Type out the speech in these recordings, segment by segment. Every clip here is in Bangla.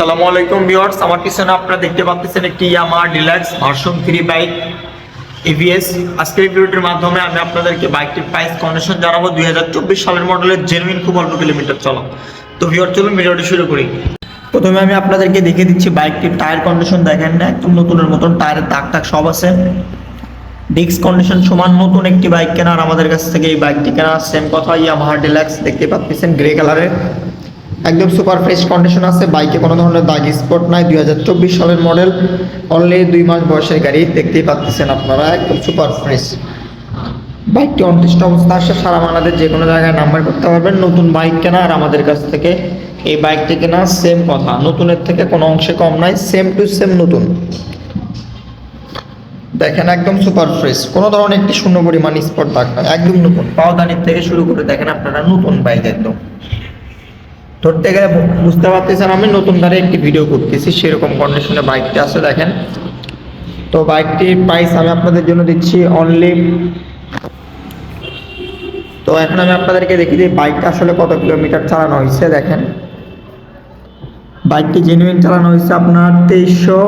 সালামু আলাইকুম ভিউয়ার্স, আমার পিছনে আপনারা দেখতে পাচ্ছেন একটি Yamaha deluxe version three bike ABS আজকের ভিডিওটির মাধ্যমে আমি আপনাদেরকে বাইকটির প্রাইস কন্ডিশন জানাব। দুই হাজার চব্বিশ সালের মডেলের জেনুইন খুব অল্প কিলোমিটার চলা তো ভিউয়ার চলুন ভিডিওটি শুরু করি। প্রথমে আমি আপনাদেরকে দেখিয়ে দিচ্ছি বাইকটির টায়ার কন্ডিশন দেখেন না, একদম নতুনের মতন টায়ারের দাগ টাক সব আছে। ডিস্ক কন্ডিশন সমান নতুন একটি বাইক কেনার, আমাদের কাছ থেকে এই বাইকটি কেনা। সেম কথা ইয়ামাহা ডিলাক্স দেখতে পাচ্ছেন গ্রে কালারের একদম সুপার ফ্রেশ কন্ডিশন আছে, বাইকে কোনো ধরনের দাগ স্পট নাই, দুই হাজার চব্বিশ সালের মডেল অনলি দুই মাস বয়সের গাড়ি দেখতেই পাচ্ছেন আপনারা, একদম সুপার ফ্রেশ। বাইকটি অনটেস্ট অবস্থা আসে, সারা বাংলাদেশ যে কোনো জায়গায় নাম্বার করতে পারবেন, নতুন বাইক কেনা আর আমাদের কাছ থেকে এই বাইকটি কেনা সেম কথা, নতুনের থেকে কোনো অংশে কম নাই সেম টু সেম নতুন। দেখেন একদম সুপার ফ্রেশ, কোনো ধরনের একটি শূন্য পরিমাণ স্পট দাগ একদম নতুন। পাওদানির থেকে শুরু করে দেখেন আপনারা, নতুন বাইক একদম। ধরতে গেলে বুঝতে পারতেছেন আমি, নতুন ধারে একটি ভিডিও করতেছি, সেরকম কন্ডিশনে বাইকটি আছে, দেখেন। তো বাইকটির প্রাইস আমি আপনাদের জন্য দিচ্ছি অনলি তো এখন আমি আপনাদেরকে দেখি যে বাইকটা আসলে কত কিলোমিটার চালানো হয়েছে, দেখেন। বাইকটি জেনুইন চালানো হয়েছে আপনার তেইশশো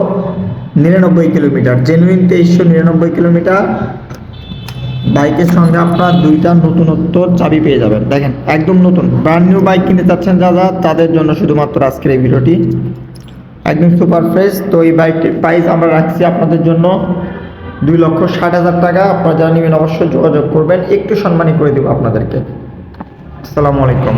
নিরানব্বই কিলোমিটার জেনুইন তেইশশো নিরানব্বই কিলোমিটার বাইকের সঙ্গে আপনার দুইটা নতুনত্ব চাবি পেয়ে যাবেন। দেখেন, একদম নতুন। ব্র্যান্ড নিউ বাইক কিনতে চাচ্ছেন যারা তাদের জন্য শুধুমাত্র আজকের এই ভিডিওটি। একদম সুপার ফ্রেশ তো এই বাইকটির প্রাইস আমরা রাখছি আপনাদের জন্য দুই লক্ষ ষাট হাজার টাকা। আপনারা যারা নেবেন অবশ্যই যোগাযোগ করবেন। একটু সম্মানই করে দেবো আপনাদেরকে। আসসালামু আলাইকুম।